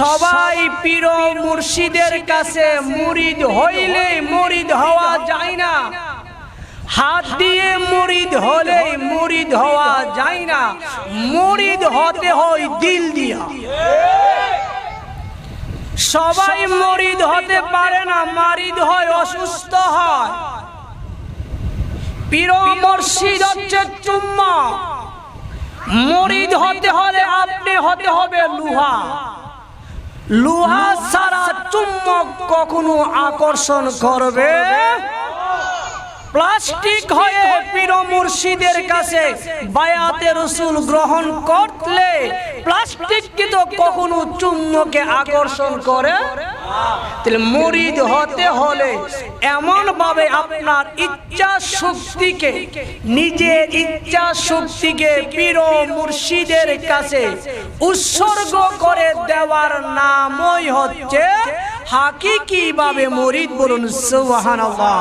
সবাই পীর মুর্শিদের কাছে মুরিদ হইলে মুরিদ হওয়া যায় না। হাত দিয়ে মুরিদ হলে মুরিদ হওয়া যায় না। মুরিদ হতে হয় দিল দিয়া। সবাই মরিদ হতে পারে না মারিদ হয় অসুস্থ হয়। পীর মুর্শিদ হচ্ছে চুম্মা। মরিদ হতে হলে আপনি হতে হবে লুহা। লুহা সারা চুম্বক কখনো আকর্ষণ করবে? প্লাস্টিক হয়ে পীর মুর্শিদের কাছে বায়াতে রসুল গ্রহণ করলে প্লাস্টিক কিন্তু কখনো চুম্বকে আকর্ষণ করে? তাহলে মরিদ হতে হলে এমন ভাবে আপনার ইচ্ছা শক্তিকে, নিজের ইচ্ছা শক্তিকে পীর মুর্শিদের কাছে উৎসর্গ করে দেওয়ার নামই হচ্ছে হাকিকি ভাবে মরিদ বলুন সুবহানাল্লাহ।